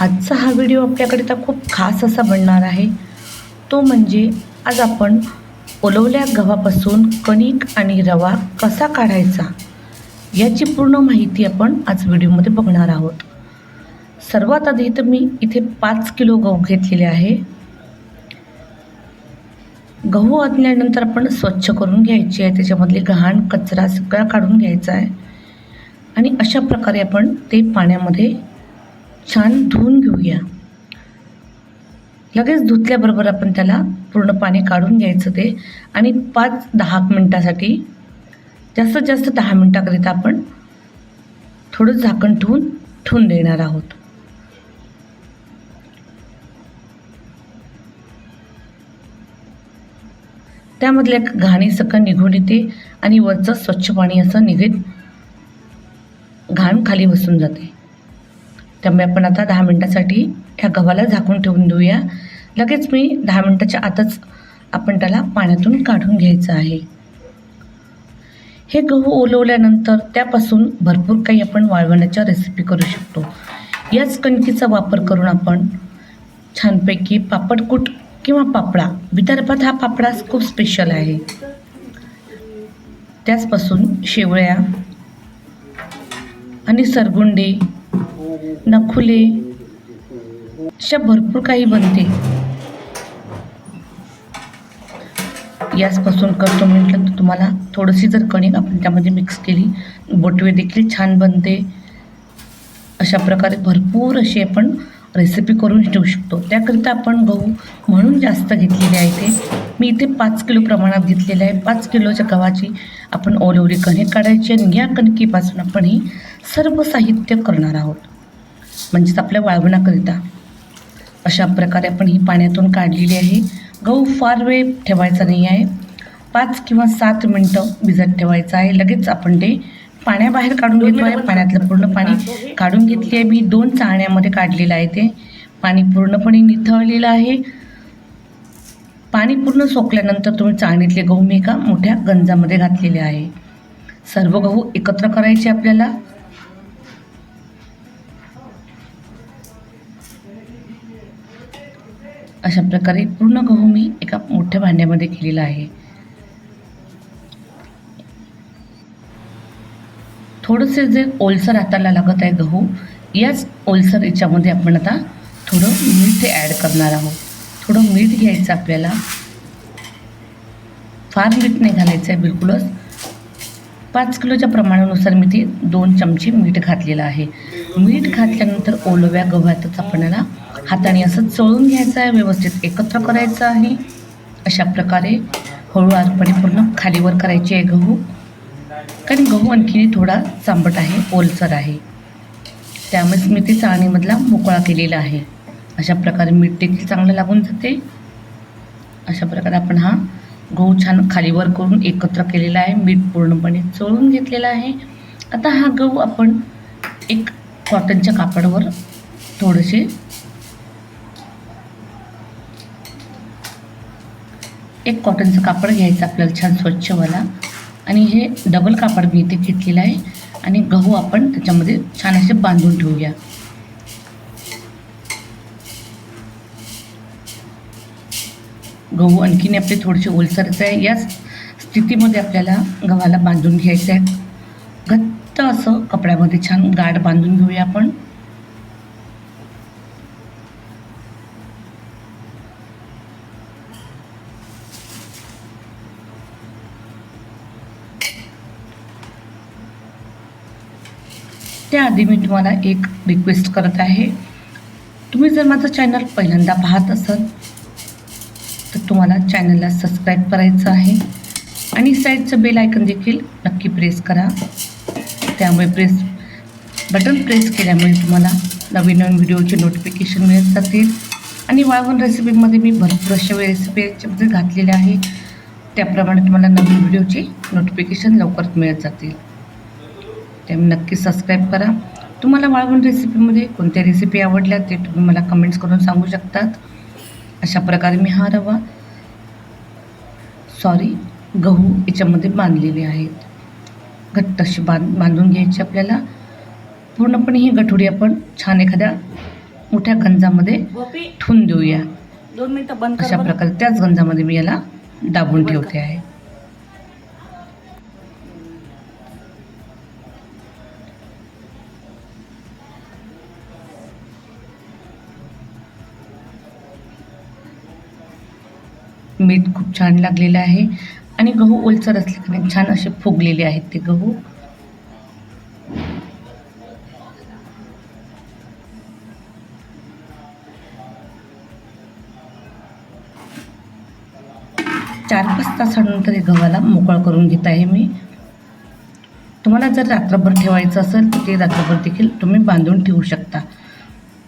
आजचा हा व्हिडिओ आपल्याकडे तर खूप खास असा बनणार आहे. तो म्हणजे आज आपण ओलवल्या गव्हापासून कणिक आणि रवा कसा काढायचा याची पूर्ण माहिती आपण आज व्हिडिओमध्ये बघणार आहोत. सर्वात आधी तर मी इथे पाच किलो गहू घेतलेले आहे. गहू आणल्यानंतर आपण स्वच्छ करून घ्यायची आहे. त्याच्यामधले घाण कचरा सगळा काढून घ्यायचा आहे. आणि अशा प्रकारे आपण ते पाण्यामध्ये छान धुवून घेऊया. लगेच धुतल्याबरोबर आपण त्याला पूर्ण पाणी काढून घ्यायचं ते. आणि पाच दहा मिनटासाठी जास्तीत जास्त दहा मिनटाकरिता आपण थोडं झाकण ठेवून ठेवून देणार आहोत. त्यामधल्या घाणी सकन निघून येते आणि वरचं स्वच्छ पाणी असं निघेत घाण खाली बसून जाते. त्यामुळे आपण आता दहा मिनटासाठी ह्या गव्हाला झाकून ठेवून देऊया. लगेच मी दहा मिनटाच्या आतच आपण त्याला पाण्यातून काढून घ्यायचं आहे. हे गहू ओलवल्यानंतर त्यापासून भरपूर काही आपण वाळवण्याच्या रेसिपी करू शकतो. याच कणकीचा वापर करून आपण छानपैकी पापडकूट किंवा पापडा विदर्भात हा पापडा खूप स्पेशल आहे. त्याचपासून शेवळ्या आणि सरगुंडी नखुले. अशा भरपूर काही बनते. याचपासून करतो म्हटलं तर तुम्हाला थोडीशी जर कणिक आपण त्यामध्ये मिक्स केली बोटवे देखील छान बनते. अशा प्रकारे भरपूर अशी आपण रेसिपी करून ठेवू शकतो. त्याकरिता आपण गहू म्हणून जास्त घेतलेले आहे ते. मी इथे पाच किलो प्रमाणात घेतलेले आहे. पाच किलोच्या गव्हाची आपण ओलवली कणिक काढायची आणि या कणकीपासून आपण हे सर्व साहित्य करणार आहोत. म्हणजेच आपल्या वाळवण्याकरिता अशा प्रकारे आपण ही पाण्यातून काढलेली आहे. गहू फार वेळ ठेवायचा नाही आहे. पाच किंवा सात मिनटं भिजत ठेवायचं आहे. लगेच आपण ते पाण्याबाहेर काढून घेतो आहे. पाण्यातलं पूर्ण पाणी काढून घेतली आहे. मी दोन चाळण्यामध्ये काढलेलं आहे ते. पाणी पूर्णपणे निथळलेलं आहे. पाणी पूर्ण सोकल्यानंतर तुम्ही चाळणीतले गहू मी एका मोठ्या गंजामध्ये घातलेले आहे. सर्व गहू एकत्र करायचे आपल्याला. अशा प्रकारे पूर्ण गहू मी एका मोठ्या भांड्यामध्ये केलेला आहे. थोडंसे जे ओलसर हाताला लागत आहे गहू याच ओलसर याच्यामध्ये आपण आता थोडं मीठ ॲड करणार आहोत. थोडं मीठ घ्यायचं आपल्याला. फार मीठ नाही घालायचं आहे बिलकुलच. पाच किलोच्या प्रमाणानुसार मी ती दोन चमचे मीठ घातलेलं आहे. मीठ घातल्यानंतर ओलव्या गव्हातच आपल्याला हाताने असं चळून घ्यायचं आहे व्यवस्थित एकत्र करायचं आहे. अशा प्रकारे हळूवारपणे पूर्ण खालीवर करायचे आहे गहू. कारण गहू आणखी थोडा चांबट आहे ओलसर आहे. त्यामुळेच मी ते चाळणीमधला मोकळा केलेला आहे. अशा प्रकारे मीठ देखील चांगलं लागून जाते. अशा प्रकारे आपण हा गहू छान खालीवर करून एकत्र केलेला आहे. मीठ पूर्णपणे चोळून घेतलेला आहे. आता हा गहू आपण एक कॉटनच्या कापडावर थोडेसे एक कॉटनचं कापड घ्यायचं आपल्याला छान स्वच्छवाला आणि हे डबल कापड मी इथे घेतलेलं आहे. आणि गहू आपण त्याच्यामध्ये छान असे बांधून ठेवूया. गहू आणखीन आपले थोडेसे ओलसरच आहे. याच स्थितीमध्ये आपल्याला गव्हाला बांधून घ्यायचं आहे घट्ट असं कपड्यामध्ये छान गाठ बांधून घेऊया आपण. त्याआधी मी तुम्हाला एक रिक्वेस्ट करत आहे. तुम्ही जर माझं चॅनल पहिल्यांदा पाहत असाल तुम्हाला चॅनलला सबस्क्राईब करायचं आहे. आणि साईडचं बेल आयकन देखील नक्की प्रेस करा. त्यामुळे प्रेस बटन प्रेस केल्यामुळे तुम्हाला नवीन नवीन व्हिडिओचे नोटिफिकेशन मिळत जातील. आणि वाळवण रेसिपीमध्ये मी भरपूर अशा रेसिपी याच्यामध्ये घातलेल्या आहे त्याप्रमाणे तुम्हाला नवीन व्हिडिओचे नोटिफिकेशन लवकरच मिळत जातील. त्यामुळे नक्की सबस्क्राईब करा. तुम्हाला वाळवण रेसिपीमध्ये कोणत्या रेसिपी आवडल्या ते तुम्ही मला कमेंट्स करून सांगू शकतात. अशा प्रकारे मी हा रवा सॉरी गहू याच्यामध्ये बांधलेले आहेत. घट्ट अशी बांध बांधून घ्यायची आपल्याला. पूर्णपणे ही गठुडी आपण छान एखाद्या मोठ्या गंजामध्ये ठेवून देऊया. दोन मिनिटं बंद अशा. प्रकारे त्याच गंजामध्ये मी याला दाबून ठेवते आहे. मीठ खूप छान लागलेलं आहे. आणि गहू ओलसर असल्याने छान असे फुगलेले आहेत ते गहू. चार पाच तासानंतर हे गव्हाला मोकळं करून घेत आहे मी. तुम्हाला जर रात्रभर ठेवायचं असेल तर ते रात्रभर देखील तुम्ही बांधून ठेवू शकता.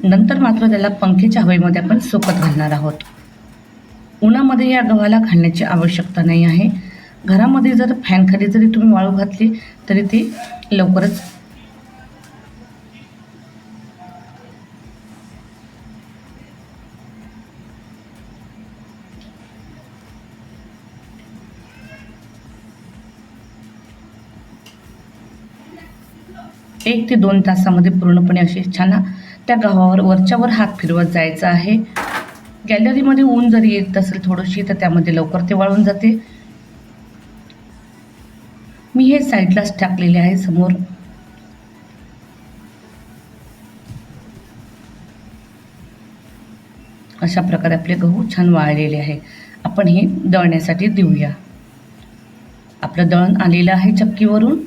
नंतर मात्र त्याला पंखेच्या हवेमध्ये आपण सोकत घालणार आहोत. उन्हामध्ये या गव्हाला घालण्याची आवश्यकता नाही आहे. घरामध्ये जर फॅनखाली जरी तुम्ही वाळू घातली तरी ती लवकरच एक ते दोन तासामध्ये पूर्णपणे असे छान त्या गव्हावर वरच्यावर हात फिरवत जायचं आहे. गॅलरीमध्ये ऊन जरी येत असेल थोडीशी तर त्यामध्ये लवकर ते वाळून जाते. मी हे साईडलाच टाकलेले आहे समोर. अशा प्रकारे आपले गहू छान वाळलेले आहे. आपण हे दळण्यासाठी देऊया. आपलं दळण आलेलं आहे चक्कीवरून.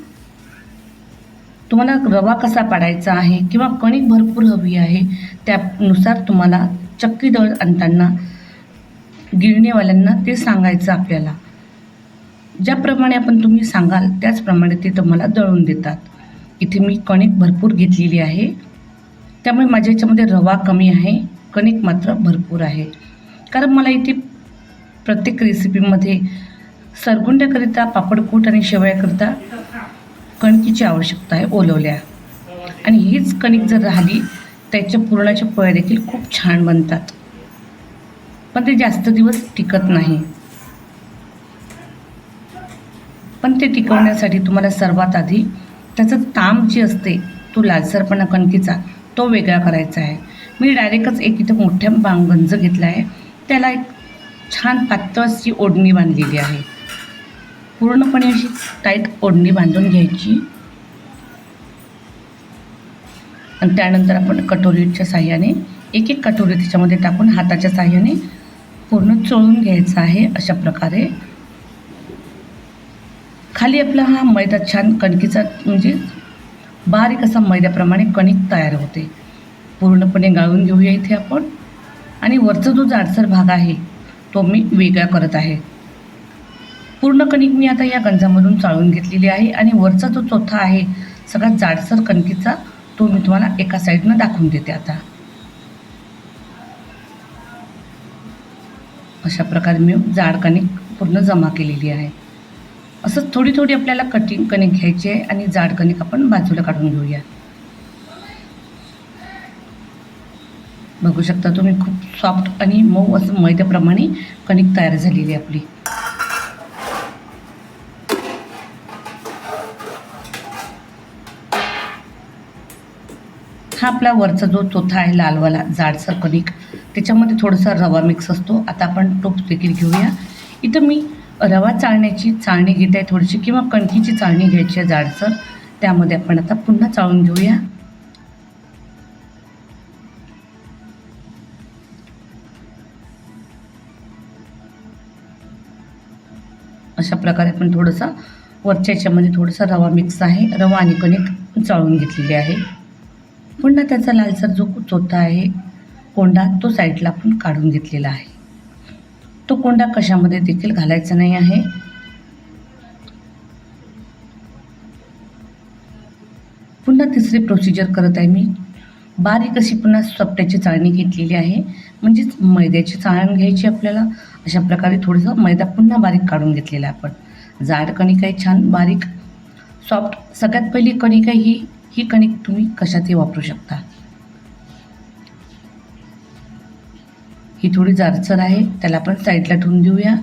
तुम्हाला रवा कसा पाडायचा आहे किंवा कणिक भरपूर हवी आहे त्यानुसार तुम्हाला चक्की दळ आणताना गिरणीवाल्यांना ते सांगायचं आपल्याला. ज्याप्रमाणे आपण तुम्ही सांगाल त्याचप्रमाणे ते तुम्हाला दळून देतात. इथे मी कणिक भरपूर घेतलेली आहे. त्यामुळे माझ्या याच्यामध्ये रवा कमी आहे कणिक मात्र भरपूर आहे. कारण मला इथे प्रत्येक रेसिपीमध्ये सरगुंड्याकरिता पापडकूट आणि शेवयाकरिता कणकीची आवश्यकता आहे ओलवल्या. आणि हीच कणिक जर राहिली त्याच्या पुरणाच्या पोळ्या देखील खूप छान बनतात. पण ते जास्त दिवस टिकत नाही. पण ते टिकवण्यासाठी तुम्हाला सर्वात आधी त्याचं ताम जी असते तो लालसरपणा कणकीचा तो वेगळा करायचा आहे. मी डायरेक्टच एक इथं मोठ्या बांग गंज घेतला आहे. त्याला एक छान पातळ अशी ओढणी बांधलेली आहे. पूर्णपणे अशी टाईट ओढणी बांधून घ्यायची. आणि त्यानंतर आपण कटोरीच्या साह्याने एक एक कटोरी त्याच्यामध्ये टाकून हाताच्या साह्याने पूर्ण चोळून घ्यायचं आहे अशा प्रकारे. खाली आपला हा मैदा छान कणकीचा म्हणजे बारीक असा मैद्याप्रमाणे कणिक तयार होते. पूर्णपणे गाळून घेऊया इथे आपण. आणि वरचा जो जाडसर भाग आहे तो मी वेगळा करत आहे. पूर्ण कणिक मी आता या गंजामधून चाळून घेतलेली आहे आणि वरचा जो चौथा आहे सगळा जाडसर कणकीचा तो मी तुम्हाला एका साईडनं दाखवून देते आता. अशा प्रकारे मी जाड कणिक पूर्ण जमा केलेली आहे. असंच थोडी थोडी आपल्याला कटिंग कणिक घ्यायची आहे आणि जाड कणिक आपण बाजूला काढून घेऊया. बघू शकता तुम्ही खूप सॉफ्ट आणि मऊ असं मैद्याप्रमाणे कणिक तयार झालेली आहे आपली. हा आपला वरचा जो चोथा आहे लालवाला जाडसर कणिक त्याच्यामध्ये थोडासा रवा मिक्स असतो. आता आपण टोप देखील घेऊया. इथं मी रवा चाळण्याची चाळणी घेत आहे थोडीशी किंवा कणकीची चाळणी घ्यायची आहे जाडसर. त्यामध्ये आपण आता पुन्हा चाळून घेऊया. अशा प्रकारे आपण थोडंसं वरच्या याच्यामध्ये थोडासा रवा मिक्स आहे. रवा आणि कणिक चाळून घेतलेली आहे. पुन्हा त्याचा लालसर जो चोथा आहे कोंडा तो साईडला आपण काढून घेतलेला आहे. तो कोंडा कशामध्ये देखील घालायचा नाही आहे. पुन्हा तिसरी प्रोसिजर करत आहे मी. बारीक अशी पुन्हा सपट्याची चाळणी घेतलेली आहे. म्हणजेच मैद्याची चाळण घ्यायची आपल्याला. अशा प्रकारे थोडंसं मैदा पुन्हा बारीक काढून घेतलेला आहे आपण. जाड कणिका आहे छान बारीक. सॉफ्ट. सगळ्यात पहिली कणिका ही. ही कणिक तुम्ही कशातही वापरू शकता. ही थोडी जाडसर आहे त्याला आपण साईडला ठेवून देऊया.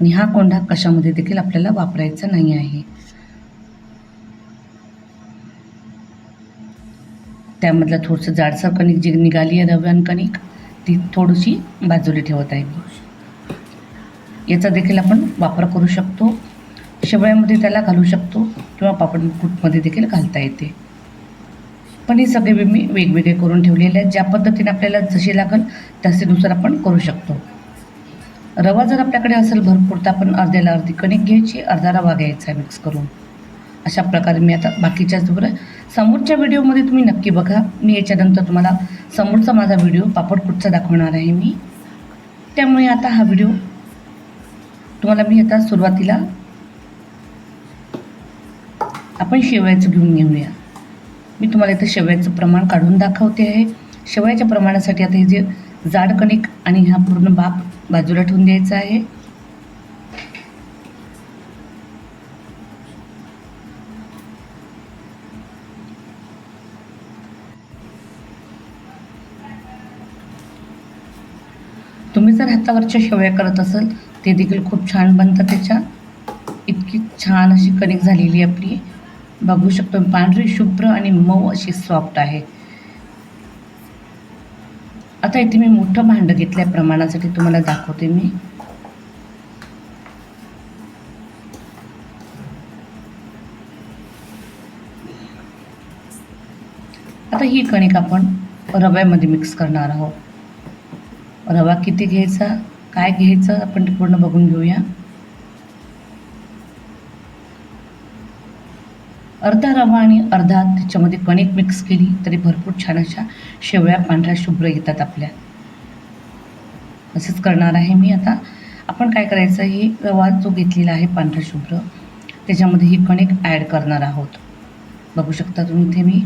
आणि हा कोंडा कशामध्ये देखील आपल्याला वापरायचा नाही आहे. त्यामधलं थोडंसं जाडसर कणिक जी निघाली आहे रव्यान कणिक ती थोडीशी बाजूला ठेवत आहे. याचा देखील आपण वापर करू शकतो. शेवयामध्ये त्याला घालू शकतो किंवा पापड कुटमध्ये देखील घालता येते. पण हे सगळे मी वेगवेगळे करून ठेवलेले आहेत. ज्या पद्धतीने आपल्याला जशी लागेल तसेनुसार आपण करू शकतो. रवा जर आपल्याकडे असेल भरपूर तर आपण अर्ध्याला अर्धी कणिक घ्यायची अर्धा रवा घ्यायचा मिक्स करून. अशा प्रकारे मी आता बाकीच्या बरोबर समोरच्या व्हिडिओमध्ये तुम्ही नक्की बघा. मी याच्यानंतर तुम्हाला समोरचा माझा व्हिडिओ पापडकुटचा दाखवणार आहे मी. त्यामुळे आता हा व्हिडिओ तुम्हाला मी आता सुरुवातीला आपण शेवयाचं घेऊन घेऊया मी तुम्हाला इथं शेवयाचं प्रमाण काढून दाखवते आहे. शेवयाच्या प्रमाणासाठी आता हे जे जाड कणिक आणि हा पूर्ण बाप बाजूला ठेवून द्यायचा आहे. तुम्ही जर हातावरच्या शेवया करत असाल ते देखील खूप छान बनतात त्याच्या. इतकी छान अशी कणिक झालेली आहे आपली. बघू शकतो. पांढरी शुभ्र आणि मऊ अशी सॉफ्ट आहे. आता इथे मी मोठं भांडं घेतल्या प्रमाणासाठी. तुम्हाला दाखवते मी. आता ही कणिक आपण रव्यामध्ये मिक्स करणार आहोत. रवा किती घ्यायचा? काय घ्यायचं? आपण पूर्ण बघून घेऊया. अर्धा रवा आणि अर्धा त्याच्यामध्ये कणिक मिक्स केली तरी भरपूर छान अशा शेवळ्या पांढऱ्या शुभ्र येतात आपल्या. असंच करणार आहे मी आता. आपण काय करायचं हे रवा जो घेतलेला आहे पांढरा शुभ्र त्याच्यामध्ये ही कणिक ॲड करणार आहोत. बघू शकता तुम्ही इथे मी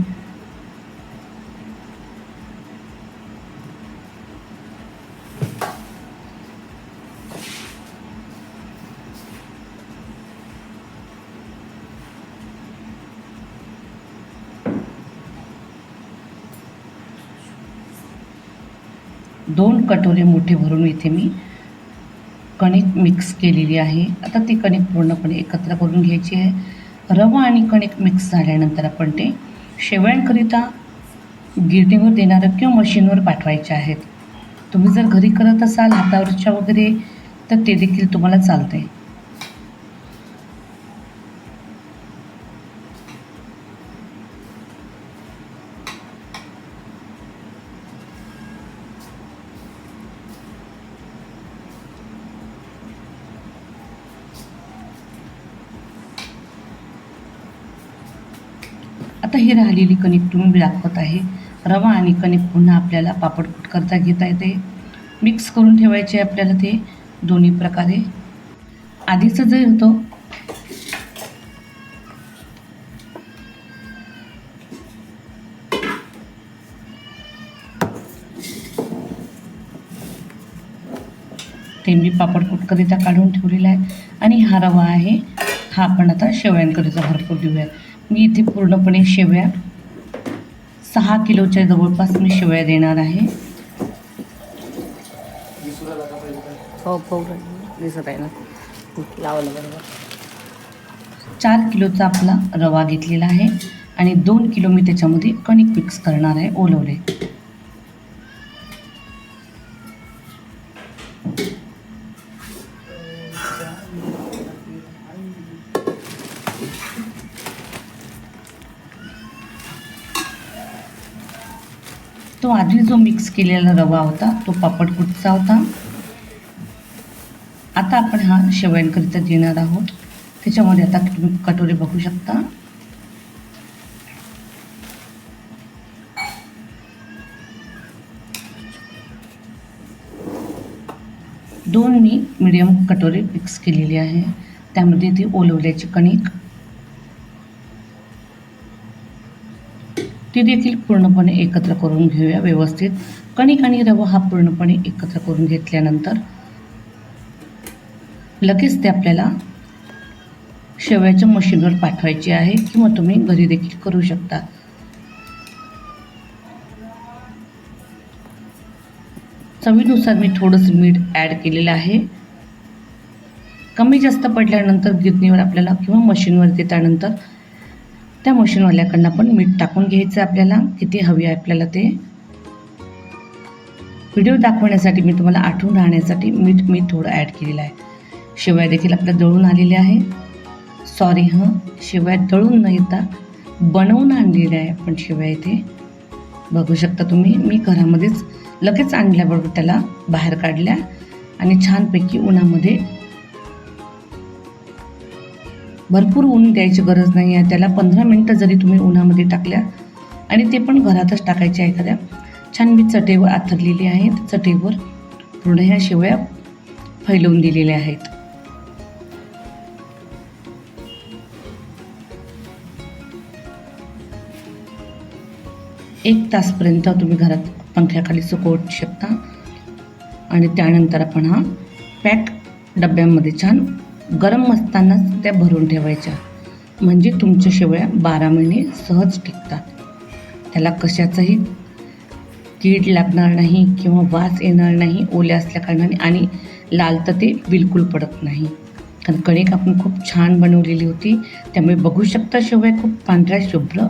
दोन कटोरे मोठे भरून इथे मी कणिक मिक्स केलेली आहे. आता ती कणिक पूर्णपणे एकत्र करून घ्यायची आहे. रवा आणि कणिक मिक्स झाल्यानंतर आपण ते शेवयांकरिता गिरणीवर देणारं किंवा मशीनवर पाठवायचे आहेत. तुम्ही जर घरी करत असाल हातावरच्या वगैरे तर ते देखील तुम्हाला चालते केलेली कणिक तुम्ही दाखवत आहे. रवा आणि कणिक पुन्हा आपल्याला पापडकुट करता घेता येते. मिक्स करून ठेवायचे आपल्याला ते दोन्ही प्रकारे. आधीचं जे होतं ते मी पापडकुटकरिता काढून ठेवलेला आहे. आणि हा रवा आहे हा आपण आता शेवयांकरिता भरपूर देऊया. मी इथे पूर्णपणे शेवया सहा किलोच्या जवळपास मी शेवया देणार आहे. हो हो दिसत आहे ना. लावलं बरोबर. चार किलोचा आपला रवा घेतलेला आहे आणि दोन किलो मी त्याच्यामध्ये कणिक मिक्स करणार आहे ओलवले. तो आधी जो मिक्स केलेला रवा होता तो पापड कुटचा होता. आता आपण हा शेवयांकरिता देणार आहोत. त्याच्यामध्ये आता तुम्ही कटोरे बघू शकता. दोन मी मिडियम कटोरे मिक्स केलेली आहे. त्यामध्ये ती ओलवल्याची कणिक ती देखील पूर्णपणे एकत्र करून घेऊया व्यवस्थित. कणिक आणि रवा हा पूर्णपणे एकत्र करून घेतल्यानंतर लगेच ते आपल्याला शेवयाच्या मशीनवर पाठवायची आहे किंवा तुम्ही घरी देखील करू शकता. चवीनुसार मी थोडंसं मीठ ॲड केलेलं आहे. कमी जास्त पडल्यानंतर गिरणीवर आपल्याला किंवा मशीनवर देतानंतर त्या मशीनवाल्याकडनं पण मीठ टाकून घ्यायचं आपल्याला. किती हवी आहे आपल्याला ते. व्हिडिओ दाखवण्यासाठी मी तुम्हाला आठवून राहण्यासाठी मीठ मी थोडं ॲड केलेलं आहे. शिवाय देखील आपल्या दळून आलेले आहे. सॉरी हं. शिवाय दळून न येता बनवून आणलेले आहे पण शिवाय इथे बघू शकता तुम्ही मी घरामध्येच लगेच आणल्याबरोबर त्याला बाहेर काढल्या आणि छानपैकी उन्हामध्ये भरपूर ऊन द्यायची गरज नाही आहे. त्याला पंधरा मिनटं जरी तुम्ही उन्हामध्ये टाकल्या आणि ते पण घरातच टाकायचे एखाद्या. छान मी चटेवर आथरलेली आहे चटेवर पूर्ण ह्या शेवया फैलवून दिलेल्या आहेत. एक तासपर्यंत तुम्ही घरात पंख्याखाली सुकवू शकता. आणि त्यानंतर आपण हा पॅक डब्यामध्ये छान गरम असतानाच त्या भरून ठेवायच्या. म्हणजे तुमच्या शेवया बारा महिने सहज टिकतात. त्याला कशाचाही कीड लागणार नाही किंवा वास येणार नाही ओल्या असल्याकारणाने आणि लाल तर ते बिलकुल पडत नाही. कारण कणिक आपण खूप छान बनवलेली होती. त्यामुळे बघू शकता शेवया खूप पांढऱ्या शुभ्र